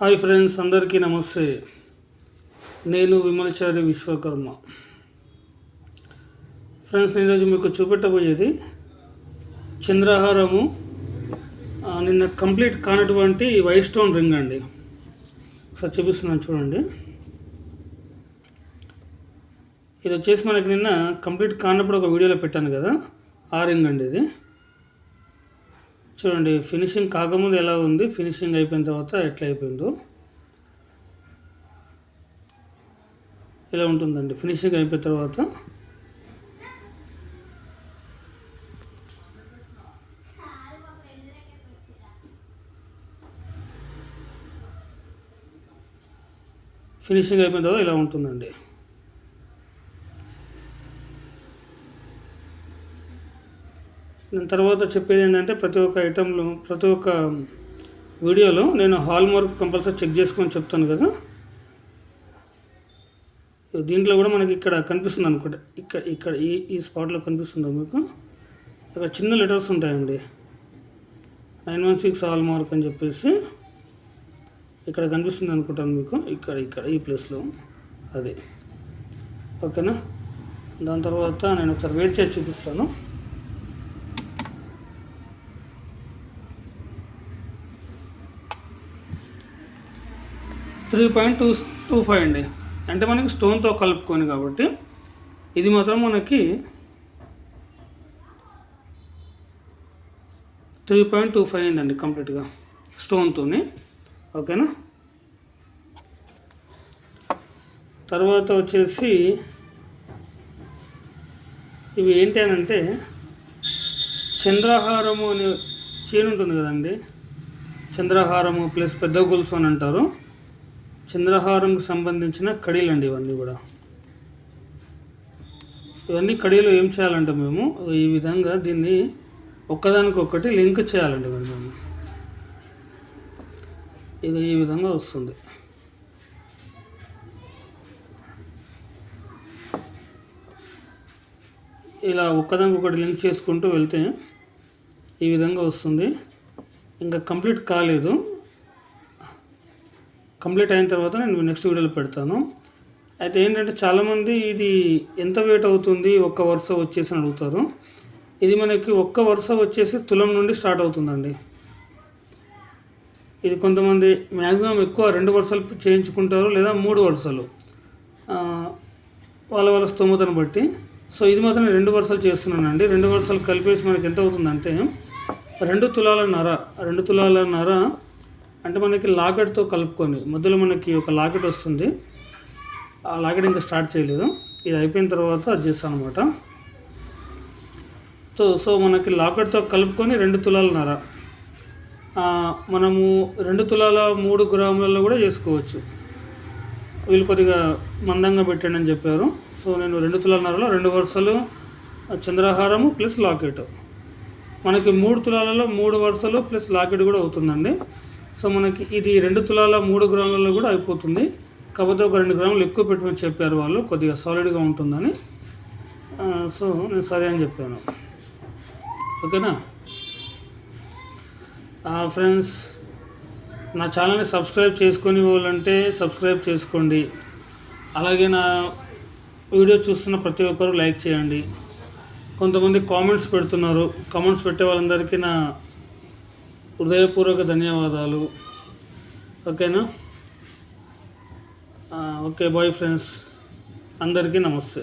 Hi friends అందరికీ నమస్తే. నేను విమల్చారి విశ్వకర్మ. ఫ్రెండ్స్ నేను ఈరోజు మీకు చూపెట్టబోయేది చంద్రహారము. నిన్న కంప్లీట్ కానటువంటి వైట్ స్టోన్ రింగ్ అండి. ఒకసారి చూపిస్తున్నాను చూడండి. ఇది వచ్చేసి మనకి నిన్న కంప్లీట్ కానప్పుడు ఒక వీడియోలో పెట్టాను కదా ఆ రింగ్ అండి ఇది. చూడండి ఫినిషింగ్ కాకముందు ఎలా ఉంది? ఫినిషింగ్ అయిపోయిన తర్వాత ఎట్లా అయిపోయిందో. ఇలా ఉంటుందండి. ఫినిషింగ్ అయిపోయిన తర్వాత ఫినిషింగ్ అయిపోయిన తర్వాత ఇలా ఉంటుందండి. దాని తర్వాత చెప్పేది ఏంటంటే ప్రతి ఒక్క ఐటెంలో ప్రతి ఒక్క వీడియోలో నేను హాల్ మార్క్ కంపల్సరీ చెక్ చేసుకొని చెప్తాను కదా. దీంట్లో కూడా మనకి ఇక్కడ కనిపిస్తుంది అనుకుంటా. ఇక్కడ ఇక్కడ ఈ ఈ స్పాట్లో కనిపిస్తుందా మీకు? ఇక్కడ చిన్న లెటర్స్ ఉంటాయండి. Nine one six hallmark అని చెప్పేసి ఇక్కడ కనిపిస్తుంది అనుకుంటాను మీకు. ఇక్కడ ఇక్కడ ఈ ప్లేస్లో అది. ఓకేనా? దాని తర్వాత నేను ఒకసారి వెయిట్ చేసి చూపిస్తాను. Three point two two five అండి. అంటే మనకి స్టోన్తో కలుపుకొని కాబట్టి ఇది మాత్రం మనకి త్రీ పాయింట్ టూ ఫైవ్ అయిందండి కంప్లీట్గా స్టోన్తోని. ఓకేనా? తర్వాత వచ్చేసి ఇవి ఏంటి అని అంటే చంద్రహారము అనే చైన్ ఉంటుంది కదండి. చంద్రహారము ప్లస్ పెద్ద గొలుసు అని అంటారు. చంద్రహారంకు సంబంధించిన కడీలు అండి ఇవన్నీ కూడా. ఇవన్నీ కడీలు ఏం చేయాలంటే మేము ఈ విధంగా దీన్ని ఒక్కదానికొకటి లింక్ చేయాలండి మరి మేము. ఇది ఈ విధంగా వస్తుంది. ఇలా ఒక్కదానికొకటి లింక్ చేసుకుంటూ వెళ్తే ఈ విధంగా వస్తుంది. ఇంకా కంప్లీట్ కాలేదు. కంప్లీట్ అయిన తర్వాత నేను నెక్స్ట్ వీడియోలో పెడతాను. అయితే ఏంటంటే చాలామంది ఇది ఎంత వెయిట్ అవుతుంది ఒక్క వరుస వచ్చేసి అని అడుగుతారు. ఇది మనకి ఒక్క వరుస వచ్చేసి తులం నుండి స్టార్ట్ అవుతుందండి. ఇది కొంతమంది మ్యాక్సిమం ఎక్కువ రెండు వరుసలు చేయించుకుంటారు లేదా మూడు వరుసలు. వాళ్ళ వాళ్ళ స్తోమతను బట్టి. సో ఇది మాత్రం రెండు వరుసలు చేస్తున్నానండి. రెండు వరుసలు కలిపేసి మనకి ఎంత అవుతుందంటే రెండు తులాల నర రెండు తులాల నర అంటే మనకి లాకెట్తో కలుపుకొని మధ్యలో మనకి ఒక లాకెట్ వస్తుంది. ఆ లాకెట్ ఇంకా స్టార్ట్ చేయలేదు. ఇది అయిపోయిన తర్వాత అది చేస్తాను అనమాట సో సో మనకి లాకెట్తో కలుపుకొని రెండు తులాల నర. మనము రెండు తులాల మూడు గ్రాములలో కూడా చేసుకోవచ్చు. వీళ్ళు కొద్దిగా మందంగా పెట్టండి అని చెప్పారు. సో నేను రెండు తులాలన్నరలో రెండు వరుసలు చంద్రహారము ప్లస్ లాకెట్ మనకి మూడు తులాలలో మూడు వరుసలు ప్లస్ లాకెట్ కూడా అవుతుందండి. సో మనకి ఇది రెండు తులాల మూడు గ్రాములలో కూడా అయిపోతుంది. కాకపోతే ఒక రెండు గ్రాములు ఎక్కువ పెట్టమని చెప్పారు వాళ్ళు కొద్దిగా సాలిడ్గా ఉంటుందని. సో నేను సరే అని చెప్పాను. ఓకేనా? ఫ్రెండ్స్ నా ఛానల్ని సబ్స్క్రైబ్ చేసుకొని వాళ్ళంటే సబ్స్క్రైబ్ చేసుకోండి. అలాగే నా వీడియో చూస్తున్న ప్రతి ఒక్కరు లైక్ చేయండి. కొంతమంది కామెంట్స్ పెడుతున్నారు. కామెంట్స్ పెట్టే వాళ్ళందరికీ నా హృదయపూర్వక ధన్యవాదాలు. ఓకేనా? Okay bye friends. అందరికీ నమస్తే.